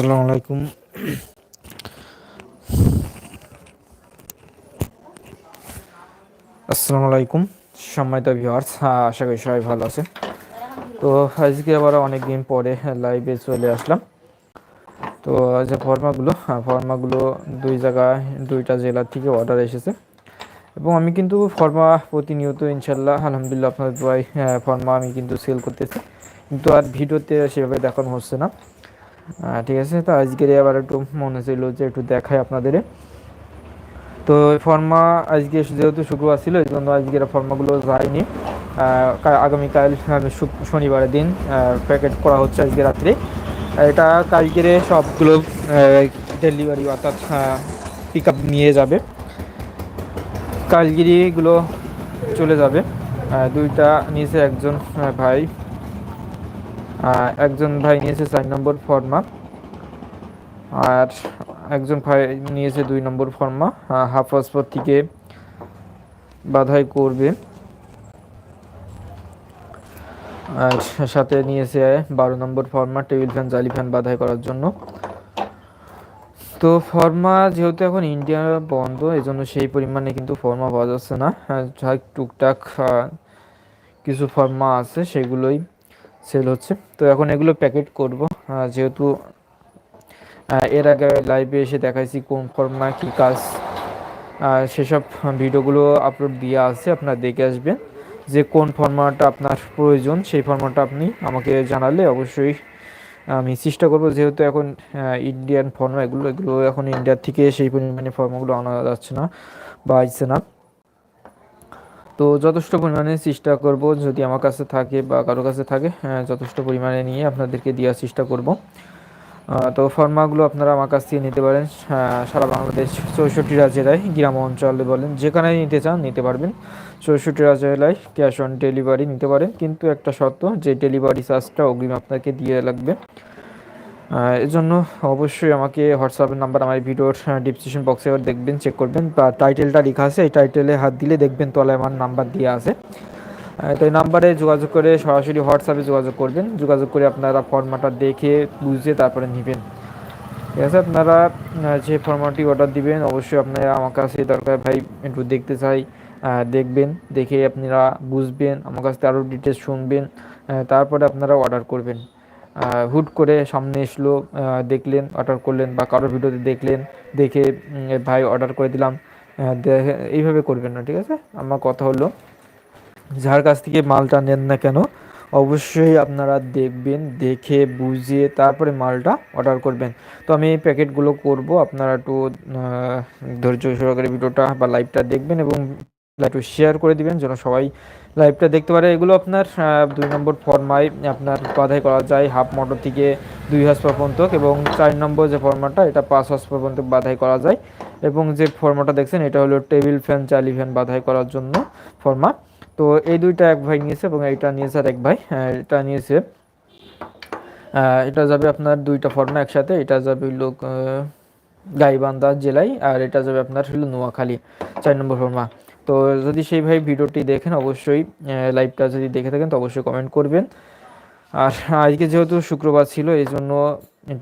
আসসালামু আলাইকুম। আসসালামু আলাইকুম, সম্মানিত ভিউয়ার্স আশা করি সবাই ভালো আছে তো আজকে আবার অনেক দিন পরে লাইভে চলে আসলাম। তো যে ফর্মাগুলো ফর্মাগুলো দুই জায়গায়, দুইটা জেলার থেকে অর্ডার এসেছে। এবং আমি কিন্তু ফর্মা প্রতিনিয়ত ইনশাল্লাহ আলহামদুলিল্লাহ আপনাদের ফর্মা আমি কিন্তু সেল করতেছি। কিন্তু আর ভিডিওতে সেভাবে দেখানো হচ্ছে না। ঠিক আছে, তো আজকের আবার একটু মনে ছিল যে একটু দেখাই আপনাদের। তো ফর্মা আজকে যেহেতু শুক্রবার ছিল, এই জন্য আজকের ফর্মাগুলো যায়নি। আগামীকাল শনিবারের দিন প্যাকেট করা হচ্ছে আজকে রাত্রে। এটা কালকের সবগুলো ডেলিভারি অর্থাৎ পিক আপ নিয়ে যাবে। কালগিরিগুলো চলে যাবে। দুইটা নিয়েছে একজন ভাই। একজন ভাই নিয়েছে চার নম্বর ফর্মা। আর একজন ভাই নিয়েছে দুই নম্বর ফর্মা। হাফ পাসপোর্ট থেকে বাধাই করবে। আর সাথে নিয়েছে বারো নম্বর ফর্মা, টেবিল ফ্যান, জালি ফ্যান বাধাই করার জন্য। তো ফর্মা যেহেতু এখন ইন্ডিয়া বন্ধ এই জন্য সেই পরিমাণে কিন্তু ফর্মা পাওয়া যাচ্ছে না। টুকটাক কিছু ফর্মা আছে, সেগুলোই সেল হচ্ছে। তো এখন এগুলো প্যাকেট করব। যেহেতু এর আগে লাইভে এসে দেখাইছি কোন ফর্মা কী কাজ সেসব ভিডিওগুলো আপলোড দিয়ে আছে আপনারা দেখে আসবেন যে কোন ফর্মাটা আপনার প্রয়োজন। সেই ফর্মাটা আপনি আমাকে জানালে অবশ্যই আমি চেষ্টা করব। যেহেতু এখন ইন্ডিয়ান ফর্মা এগুলো এগুলো এখন ইন্ডিয়ার থেকে সেই পরিমাণে ফর্মাগুলো আনা যাচ্ছে না বা আসছে না। তো যথেষ্ট পরিমাণে চেষ্টা করব যদি আমার কাছে থাকে বা কারও কাছে থাকে যথেষ্ট পরিমাণে নিয়ে আপনাদেরকে দেওয়ার চেষ্টা করব। তো ফর্মাগুলো আপনারা আমার কাছ থেকে নিতে পারেন। সারা বাংলাদেশ চৌষট্টি জেলায় গ্রাম অঞ্চলে বলেন যেখানে নিতে চান নিতে পারবেন। চৌষট্টি জেলায় ক্যাশ অন ডেলিভারি নিতে পারেন। কিন্তু একটা শর্ত, যে ডেলিভারি চার্জটা অগ্রিম আপনাকে দিয়ে লাগবে। এজন্য অবশ্যই আমাকে হোয়াটসঅ্যাপের নাম্বার, আমার ভিডিওর ডিসক্রিপশন বক্সে দেখবেন চেক করবেন। বা টাইটেলটা লেখা আছে, এই টাইটেলে হাত দিলে দেখবেন তলায় আমার নাম্বার দিয়ে আছে। তো এই নাম্বারে যোগাযোগ করে সরাসরি হোয়াটসঅ্যাপে যোগাযোগ করবেন। যোগাযোগ করে আপনারা ফর্মাটা দেখে, বুঝে তারপরে নেবেন। ঠিক আছে, আপনারা যে ফর্মাটি অর্ডার দিবেন, অবশ্যই আপনারা আমার কাছে দরকার ভাই একটু দেখতে চাই দেখবেন, দেখে আপনারা বুঝবেন, আমার কাছ থেকে আরও ডিটেলস শুনবেন তারপরে আপনারা অর্ডার করবেন। হুট করে সামনে এসলো দেখলেন অর্ডার করলেন বা কারোর ভিডিওতে দেখলেন, দেখে ভাই অর্ডার করে দিলাম এইভাবে করবেন না, ঠিক আছে? আমার কথা হলো, যার কাছ থেকে মালটা নেন না কেন, অবশ্যই আপনারা দেখবেন, দেখে বুঝিয়ে তারপরে মালটা অর্ডার করবেন। তো আমি এই প্যাকেটগুলো করব, আপনারা একটু ধৈর্য সহকারে ভিডিওটা বা লাইভটা দেখবেন এবং একটু শেয়ার করে দিবেন, যেন সবাই লাইভটা দেখতে পারে এগুলো আপনার দুই নম্বর ফর্মায় আপনার বাধাই করা যায় হাফ মোটর থেকে দুই হাস পর্যন্ত এবং চার নম্বর যে ফর্মাটা এটা পাঁচ হাস পর্যন্ত বাধাই করা যায়। এবং যে ফর্মাটা দেখছেন, এটা হলো টেবিল ফ্যান চালি ফ্যান বাধাই করার জন্য ফর্মা তো এই দুইটা এক ভাই নিয়েছে এবং এটা নিয়েছে আর এক ভাই এটা নিয়েছে এটা যাবে আপনার দুইটা ফর্মা একসাথে। এটা যাবে হলো গাইবান্ধা জেলায় আর এটা যাবে আপনার হলো নোয়াখালী, চার নম্বর ফর্মা তো যদি সেই ভাই ভিডিওটি দেখেন, অবশ্যই লাইভটা যদি দেখে থাকেন, তো অবশ্যই কমেন্ট করবেন। আর আজকে যেহেতু শুক্রবার ছিল এই জন্য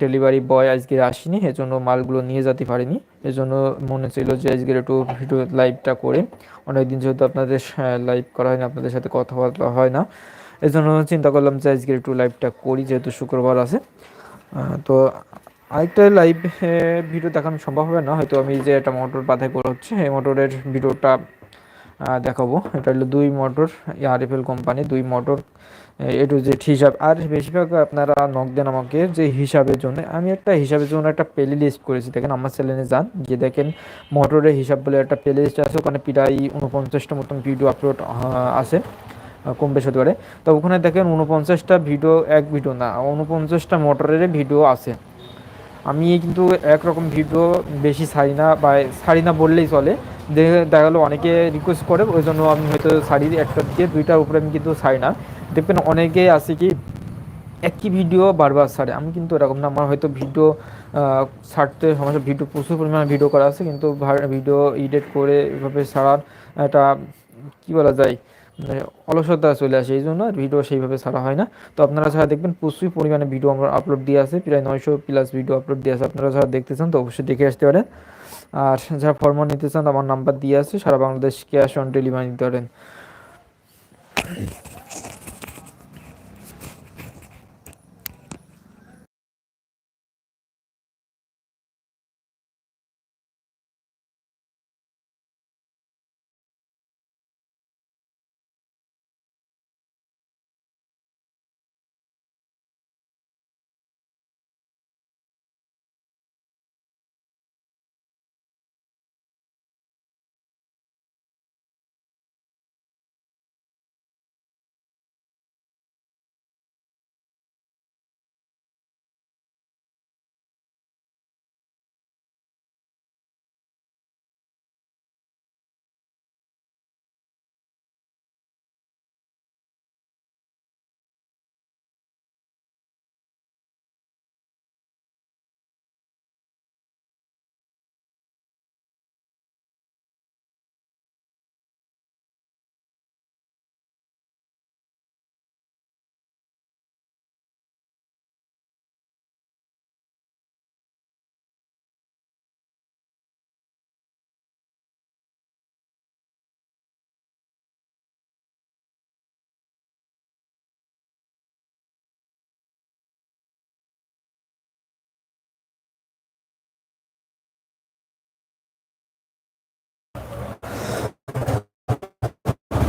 ডেলিভারি বয় আজকে আসেনি, এজন্য মালগুলো নিয়ে যেতে পারেনি। এজন্য মনে ছিল যে আজকের একটু ভিডিও লাইভটা করে, অনেকদিন যেহেতু আপনাদের লাইভ করা হয়নি, আপনাদের সাথে কথাবার্তা হয় না। এই জন্য চিন্তা করলাম যে আজকের একটু লাইভটা করি, যেহেতু শুক্রবার আছে। তো আরেকটা লাইভ ভিডিও দেখানো সম্ভব হবে না, হয়তো আমি যে একটা মোটর বাধাই করা হচ্ছে, এই মোটরের ভিডিওটা দেখাবো। এটা হলো দুই মোটর আরএফএল কোম্পানি, দুই মোটর, এ টু জেড হিসাব। আর বেশিরভাগ আপনারা নক দেন আমাকে যে হিসাবের জন্য। আমি একটা হিসাবের জন্য একটা প্লে লিস্ট করেছি। দেখেন, আমার চ্যানেলে যান। যে দেখেন, মোটরের হিসাব বলে একটা প্লে লিস্ট আছে। ওখানে প্রায় উনপঞ্চাশটা মতন ভিডিও আপলোড আছে কম বেশি হতে পারে। তো ওখানে দেখেন উনপঞ্চাশটা ভিডিও এক ভিডিও না উনপঞ্চাশটা মোটরের ভিডিও আছে। আমি কিন্তু একরকম ভিডিও বেশি ছাড়ি না বা ছাড়ি না বললেই চলে। দেখা গেলো অনেকে রিকোয়েস্ট করে, ওই জন্য আমি হয়তো শাড়ি একটা দিয়ে, দুইটার উপরে আমি কিন্তু ছাড়ি না। দেখবেন অনেকে আছে কি, একই ভিডিও বারবার ছাড়ে। আমি কিন্তু এরকম না, আমার হয়তো ভিডিও ছাড়তে সমস্যা ভিডিও প্রচুর পরিমাণে ভিডিও করা আছে, কিন্তু ভিডিও এডিট করে এভাবে ছাড়ার একটা, কী বলা যায় অলসতা চলে আসে, এই জন্য ভিডিও সেইভাবে ছাড়া হয় না। তো আপনারা যারা দেখবেন, প্রচুর পরিমাণে ভিডিও আমরা আপলোড দিয়ে আছে প্রায় নয়শো প্লাস ভিডিও আপলোড দিয়ে আছে আপনারা যারা দেখতে চান তো অবশ্যই দেখে আসতে পারেন। আর যারা ফর্ম নিতে চান, আমার নাম্বার দিয়ে আছে সারা বাংলাদেশ ক্যাশ অন ডেলিভারি নিতে পারেন।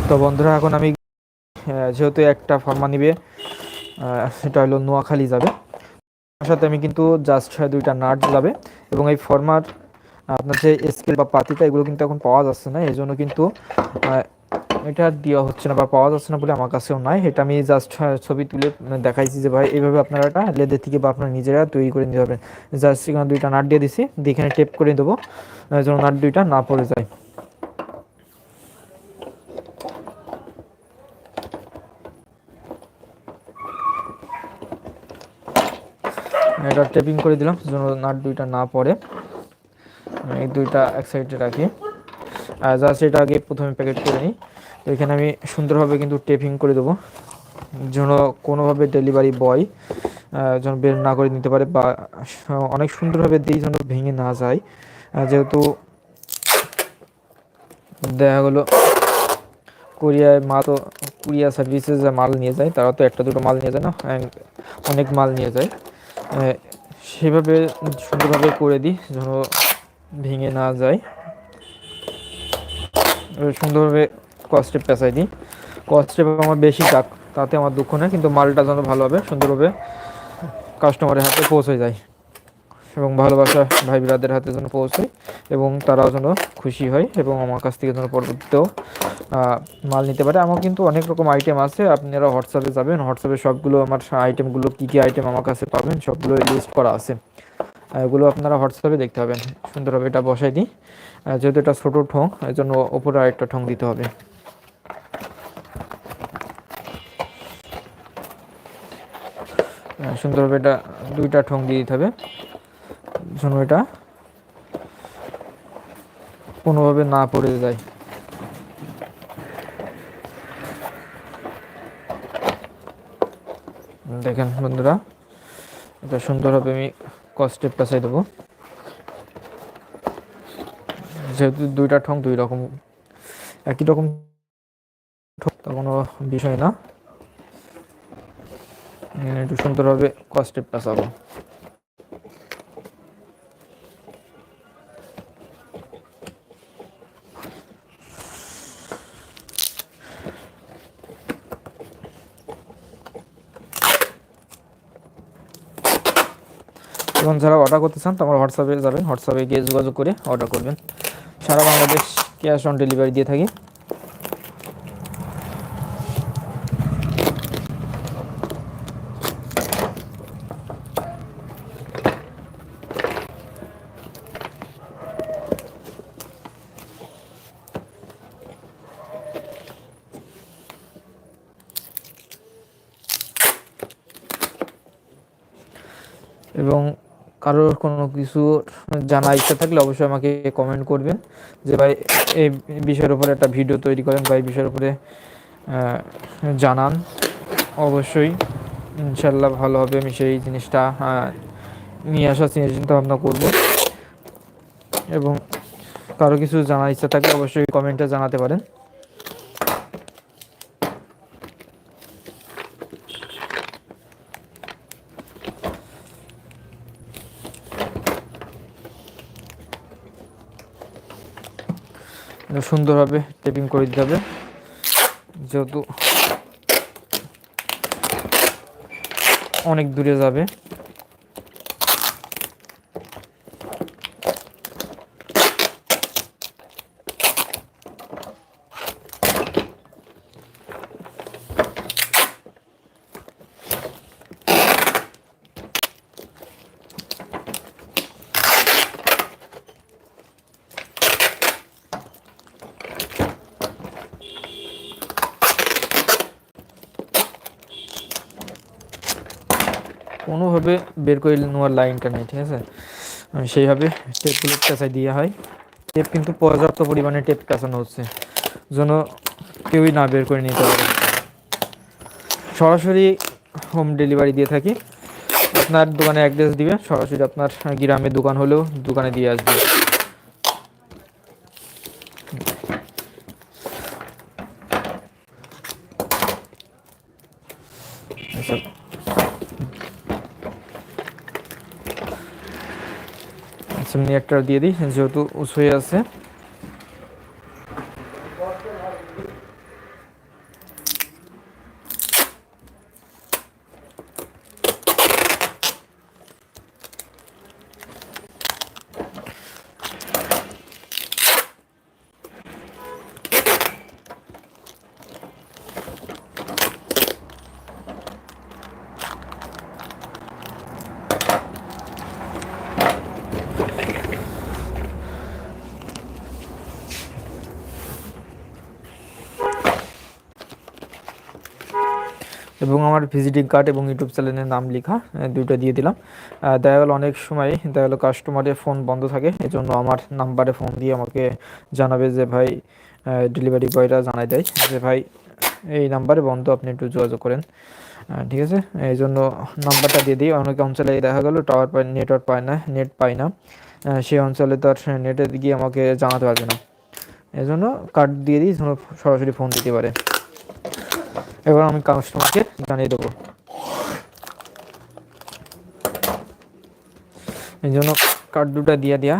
তো বন্ধুরা, এখন আমি যেহেতু একটা ফর্মা নিবে সেটা হলো নোয়াখালী যাবে। তার সাথে আমি কিন্তু জাস্ট দুইটা নাট যাবে এবং এই ফর্মার আপনার যে স্কেল বা পাতিটা, এগুলো কিন্তু এখন পাওয়া যাচ্ছে না। এই জন্য কিন্তু এটা দেওয়া হচ্ছে না বা পাওয়া যাচ্ছে না বলে আমার কাছেও নাই। এটা আমি জাস্ট ছবি তুলে দেখাইছি যে ভাই, এইভাবে আপনারা এটা লেদের থেকে বা আপনারা নিজেরা তৈরি করে নিতে পারবেন। জাস্ট এখানে দুইটা নাট দিয়ে দিছি, দিয়ে এখানে টেপ করে দেবো যেন নাট দুইটা না পড়ে যায়। এটা টেপিং করে দিলাম, যেন নাট দুইটা না পড়ে। এই দুইটা এক সাইডে রাখি। আর জাস্ট এটা আগে প্রথমে প্যাকেট করে নিই। তো এখানে আমি সুন্দরভাবে কিন্তু টেপিং করে দেবো। যেন কোনোভাবে ডেলিভারি বয় যেন বের না করে নিতে পারে বা অনেক সুন্দরভাবে দিই যেন ভেঙে না যায়। যেহেতু দেখা গেলো, কোরিয়ায় মা তো কুরিয়া সার্ভিসেস মাল নিয়ে যায়, তারা তো একটা দুটো মাল নিয়ে যায় না অনেক মাল নিয়ে যায়। সেভাবে সুন্দরভাবে করে দিই, যেন ভেঙে না যায়। সুন্দরভাবে কস্টেপ পেঁচাই দিই। কস্টেপ আমার বেশি যাক তাতে আমার দুঃখ নেই, কিন্তু মালটা যেন ভালোভাবে সুন্দরভাবে কাস্টমারের হাতে পৌঁছে যায় এবং ভালোবাসা ভাই বিরাদের হাতে যেন পৌঁছে এবং তারাও যেন খুশি হয় এবং আমার কাছ থেকে যেন পরবর্তীতেও মাল নিতে পারে। আমার কিন্তু অনেক রকম আইটেম আছে। আপনারা হোয়াটসঅ্যাপে যাবেন। হোয়াটসঅ্যাপে সবগুলো আমার আইটেমগুলো কী কী আইটেম আমার কাছে পাবেন, সবগুলো লিস্ট করা আছে। এগুলো আপনারা হোয়াটসঅ্যাপে দেখতে পাবেন। সুন্দরভাবে এটা বসাই দিই। যেহেতু এটা ছোটো ঠোং এর জন্য ওপরে আরেকটা ঠোং দিতে হবে। সুন্দরভাবে এটা দুইটা ঠোং দিয়ে দিতে হবে। যেন এটা কোনোভাবে না পড়ে যায়। দেখেন বন্ধুরা, এটা সুন্দরভাবে আমি কস্টে পেঁচাই দেবো। যেহেতু দুইটা ঠং দুই রকম, একই রকম তা কোনো বিষয় না। একটু সুন্দরভাবে কস্টে পেঁচাবো যারা অর্ডার করতে চান তোমার হোয়াটসঅ্যাপে যাবেন। হোয়াটসঅ্যাপে গিয়ে যোগাযোগ করে অর্ডার করবেন। সারা বাংলাদেশ ক্যাশ অন ডেলিভারি দিয়ে থাকি এবং কারোর কোনো কিছু জানা ইচ্ছা থাকলে অবশ্যই আমাকে কমেন্ট করবেন যে ভাই, এই বিষয়ের উপরে একটা ভিডিও তৈরি করেন বা এই বিষয়ের উপরে জানান। অবশ্যই ইনশাল্লাহ ভালো হবে, আমি সেই জিনিসটা নিয়ে আসার চিন্তা ভাবনা করব। এবং কারও কিছু জানার ইচ্ছা থাকলে অবশ্যই কমেন্টে জানাতে পারেন। সুন্দরভাবে টেপিং করে দিতে হবে। যেহেতু অনেক দূরে যাবে। কোনোভাবে বের করে নেওয়ার লাইনটা নেই, ঠিক আছে? সেইভাবে টেপগুলো পেঁচাই দেওয়া হয়। টেপ কিন্তু পর্যাপ্ত পরিমাণে টেপ পেঁচানো হচ্ছে, যেন কেউই না বের করে নিতে পারে। সরাসরি হোম ডেলিভারি দিয়ে থাকি। আপনার দোকানে অ্যাড্রেস দিবে, সরাসরি আপনার গ্রামের দোকান হলেও দোকানে দিয়ে আসবে। আচ্ছা। আচ্ছা একটা দিয়ে দিই যেহেতু উঁচু হয়ে আছে। এবং আমার ভিজিটিং কার্ড এবং ইউটিউব চ্যানেলের নাম লেখা দুইটা দিয়ে দিলাম। দেখা গেল অনেক সময়, দেখা গেলো কাস্টমারের ফোন বন্ধ থাকে, এজন্য আমার নাম্বারে ফোন দিয়ে আমাকে জানাবে যে, ভাই ডেলিভারি বয়রা জানাই দেয় যে, ভাই, এই নাম্বারে বন্ধ, আপনি একটু যোগাযোগ করেন। ঠিক আছে? এই জন্য নাম্বারটা দিয়ে দিই। অনেক অঞ্চলে দেখা গেলো টাওয়ার পায় নেটওয়ার্ক পায় না নেট পায় না। সেই অঞ্চলে তো আর নেটে গিয়ে আমাকে জানাতে পারবে না। এই জন্য কার্ড দিয়ে দিই সরাসরি ফোন দিতে পারে। এবার আমি কাস্টমারকে জানিয়ে দেবো। এই জন্য কার্ড দুটা দিয়ে দেওয়া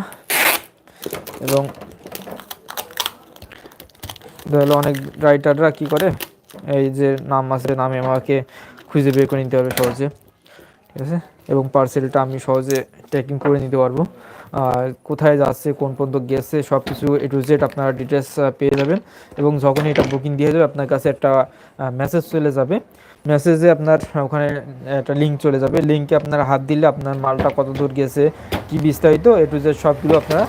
এবং ধরো অনেক রাইটাররা কি করে, এই যে নাম আছে, নামে আমাকে খুঁজে বের করে নিতে পারবে সহজে। ঠিক আছে? এবং পার্সেলটা আমি সহজে ট্র্যাকিং করে নিতে পারব। কোথায় যাচ্ছে, কোন পর্যন্ত গেছে সব কিছু এ টু জেড আপনারা ডিটেলস পেয়ে যাবেন। এবং যখনই এটা বুকিং দিয়ে যাবে, আপনার কাছে একটা মেসেজ চলে যাবে। মেসেজে আপনার ওখানে একটা লিঙ্ক চলে যাবে। লিঙ্কে আপনার হাত দিলে আপনার মালটা কত দূর গেছে, কি বিস্তারিত এ টু জেড সবগুলো আপনারা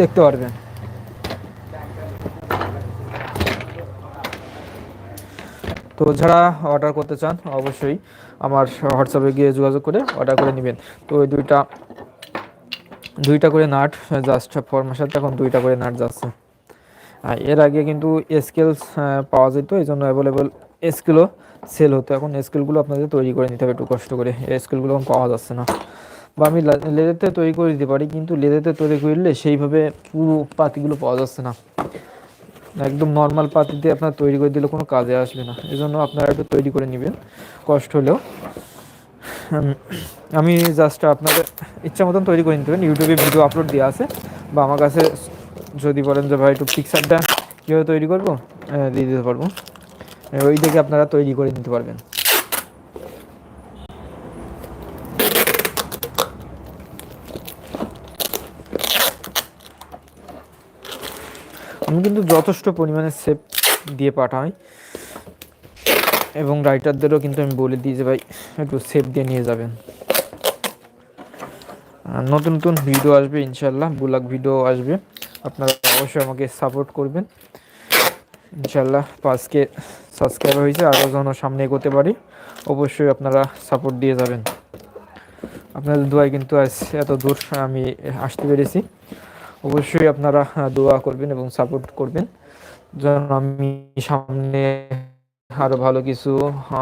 দেখতে পারবেন। তো যারা অর্ডার করতে চান, অবশ্যই আমার হোয়াটসঅ্যাপে গিয়ে যোগাযোগ করে অর্ডার করে নেবেন। তো ওই দুইটা দুইটা করে নাট জাস্ট ফরমার সাথে এখন দুইটা করে নাট যাচ্ছে। আর এর আগে কিন্তু স্কেলস পাওয়া যেত, এই জন্য অ্যাভেলেবল স্কেলও সেল হতো। এখন স্কেলগুলো আপনাদের তৈরি করে নিতে হবে, একটু কষ্ট করে। এই স্কেলগুলো এখন পাওয়া যাচ্ছে না। বা আমি লেদেতে তৈরি করে দিতে পারি, কিন্তু লেদেতে তৈরি করলে সেইভাবে পুরো পাতিগুলো পাওয়া যাচ্ছে না। একদম নর্মাল পাতি দিয়ে আপনার তৈরি করে দিলে কোনো কাজে আসবে না। এজন্য আপনারা একটু তৈরি করে নেবেন, কষ্ট হলেও। আমি জাস্ট আপনাদের ইচ্ছা মতন তৈরি করে নিতে পারেন। ইউটিউবে ভিডিও আপলোড দেওয়া আছে। বা আমার কাছে যদি বলেন যে, ভাই, একটু পিকচারটা কীভাবে তৈরি করব? দিয়ে দিতে পারব। ওই দেখে আপনারা তৈরি করে নিতে পারবেন। আমি কিন্তু যথেষ্ট পরিমাণে সেপ দিয়ে পাঠাই। এবং রাইটারদেরও কিন্তু আমি বলে দিই যে ভাই, একটু সেভ দিয়ে নিয়ে যাবেন। নতুন নতুন ভিডিও আসবে ইনশাল্লাহ বুলাক ভিডিও আসবে। আপনারা অবশ্যই আমাকে সাপোর্ট করবেন। ইনশাল্লাহ পাঁচকে সাবস্ক্রাইবার হয়েছে, আরও যেন সামনে এগোতে পারি, অবশ্যই আপনারা সাপোর্ট দিয়ে যাবেন। আপনাদের দোয়ায় কিন্তু আজ এত দূর আমি আসতে পেরেছি। অবশ্যই আপনারা দোয়া করবেন এবং সাপোর্ট করবেন, যেন আমি সামনে আরও ভালো কিছু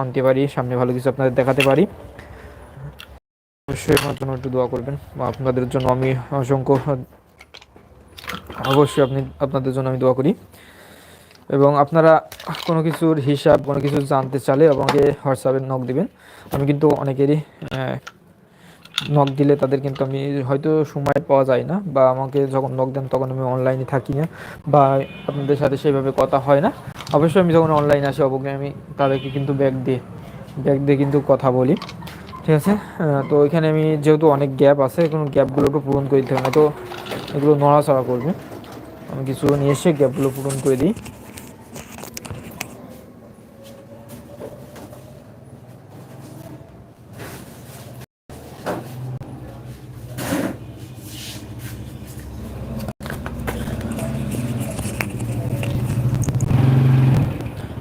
আনতে পারি, সামনে ভালো কিছু আপনাদের দেখাতে পারি। অবশ্যই আমার জন্য একটু দোয়া করবেন আপনাদের জন্য আমি অসংখ্য অবশ্যই আপনি, আপনাদের জন্য আমি দোয়া করি। এবং আপনারা কোনো কিছুর হিসাব, কোনো কিছু জানতে চালে আমাকে হোয়াটসঅ্যাপে নক দিবেন। আমি কিন্তু অনেকেরই নক দিলে তাদের কিন্তু আমি হয়তো সময় পাওয়া যায় না বা আমাকে যখন নক দেন তখন আমি অনলাইনে থাকি না বা আপনাদের সাথে সেইভাবে কথা হয় না। অবশ্যই আমি যখন অনলাইনে আসি অবশ্যই আমি তাদেরকে কিন্তু ব্যাগ দিয়ে ব্যাগ দিয়ে কিন্তু কথা বলি। ঠিক আছে? তো এখানে আমি যেহেতু অনেক গ্যাপ আছে, কোনো গ্যাপগুলো একটু পূরণ করে দিতে হবে তো এগুলো নড়াচড়া করবে। আমি কিছু নিয়ে এসে গ্যাপগুলো পূরণ করে দিই।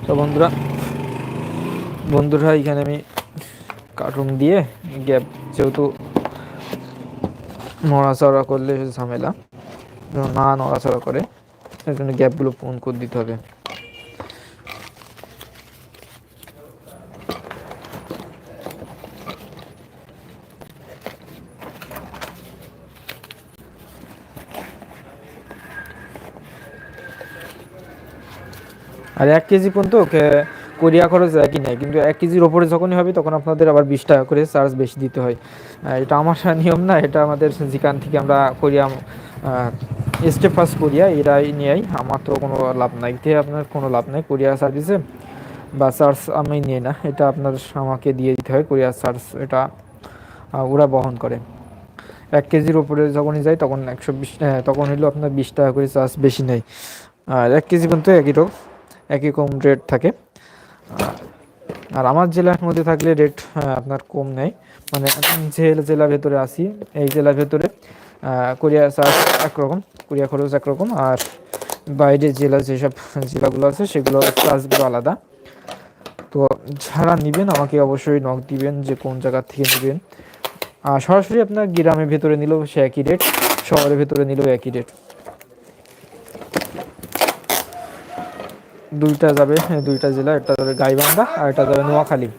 তো বন্ধুরা বন্ধুরা, এখানে আমি কার্টুন দিয়ে গ্যাপ যেহেতু নড়াচড়া করলে ঝামেলা। না নড়াচড়া করে এই জন্য গ্যাপগুলো পূরণ করে দিতে হবে। আর এক কেজি পর্যন্ত কোরিয়া খরচ একই নেয় কিন্তু এক কেজির ওপরে যখনই হবে তখন আপনাদের আবার বিশ টাকা করে চার্জ বেশি দিতে হয়। এটা আমার নিয়ম না, এটা আমাদের যেখান থেকে আমরা কোরিয়া স্টেপ ফার্স্ট কোরিয়া, এরাই নিয়েই। আমার তো কোনো লাভ নাই, এতে আপনার কোনো লাভ নাই কোরিয়া সার্ভিসে বা চার্জ আমি নিয়ে না, এটা আপনার আমাকে দিয়ে দিতে হয় কোরিয়া চার্জ এটা ওরা বহন করে। এক কেজির ওপরে যখনই যায় তখন একশো বিশ তখন হলো আপনার বিশ টাকা করে চার্জ বেশি নেয়। আর এক কেজি পর্যন্ত একই রকম। একই কম রেট থাকে। আর আমার জেলার মধ্যে থাকলে রেট আপনার কম নেয়। মানে যে জেলার ভেতরে আসি এই জেলার ভেতরে কোরিয়া চার্জ একরকম, কোরিয়া খরচ একরকম। আর বাইরের জেলা যেসব জেলাগুলো আছে সেগুলো চার্জগুলো আলাদা। তো যারা নেবেন, আমাকে অবশ্যই নক দিবেন যে কোন জায়গার থেকে নেবেন। আর সরাসরি আপনার গ্রামের ভেতরে নিলেও সে একই রেট শহরের ভেতরে নিলেও একই রেট দুইটা যাবে দুইটা জেলা, একটা যাবে গাইবান্ধা আর একটা যাবে নোয়াখালী।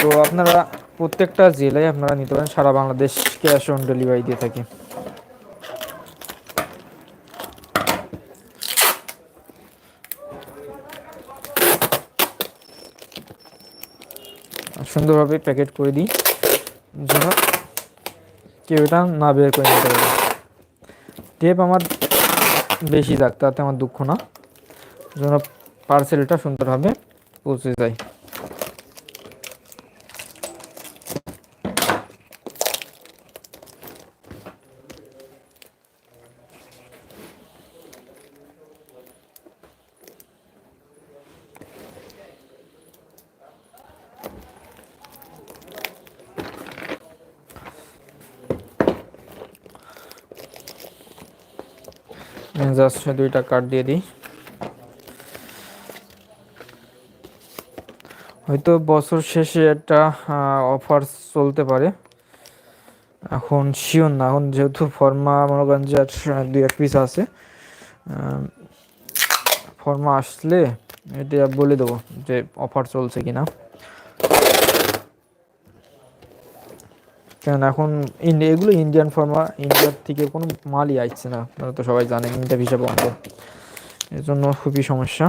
তো আপনারা প্রত্যেকটা জেলায় আপনারা নিতে পারেন, সারা বাংলাদেশ ক্যাশ অন ডেলিভারি দিয়ে থাকি। সুন্দরভাবে প্যাকেট করে দিই। যেন কেউ এটা না বের করে নিতে পারে। টেপ আমার বেশি যাক তাতে আমার দুঃখ না। যেন পার্সেলটা সুন্দরভাবে পৌঁছে যায়। জাস্ট দুইটা কার্ড দিয়ে দিই। হয়তো বছর শেষে একটা অফার চলতে পারে। এখন শিওর না, এখন যেহেতু ফর্মা মনে করেন যে দুই এক পিস আছে ফর্মা আসলে এটা বলে দেবো যে অফার চলছে কিনা। কেন এখন ইন্ডিয়া এগুলো ইন্ডিয়ান ফর্মা ইন্ডিয়ার থেকে কোনো মালই আসছে না, আপনারা তো সবাই জানেন ইন্ডিয়া ভিসা বন্ধ। এর জন্য খুবই সমস্যা।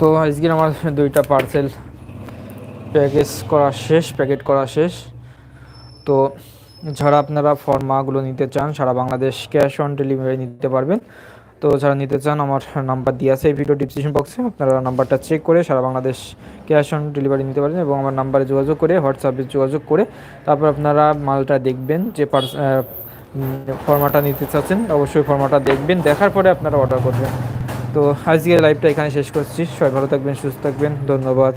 তো আজকে আমার দুইটা পার্সেল প্যাকেজ করা শেষ প্যাকেট করা শেষ। তো যারা আপনারা ফর্মাগুলো নিতে চান, সারা বাংলাদেশ ক্যাশ অন ডেলিভারি নিতে পারবেন। তো যারা নিতে চান, আমার নাম্বার দিয়ে আছে এই ভিডিও ডিসক্রিপশন বক্সে আপনারা নাম্বারটা চেক করে সারা বাংলাদেশ ক্যাশ অন ডেলিভারি নিতে পারেন এবং আমার নাম্বারে যোগাযোগ করে হোয়াটসঅ্যাপে যোগাযোগ করে তারপর আপনারা মালটা দেখবেন যে ফর্মাটা নিতে চাচ্ছেন, অবশ্যই ফর্মাটা দেখবেন, দেখার পরে আপনারা অর্ডার করবেন। তো আজকের লাইভটা এখানে শেষ করছি। সবাই ভালো থাকবেন সুস্থ থাকবেন। ধন্যবাদ।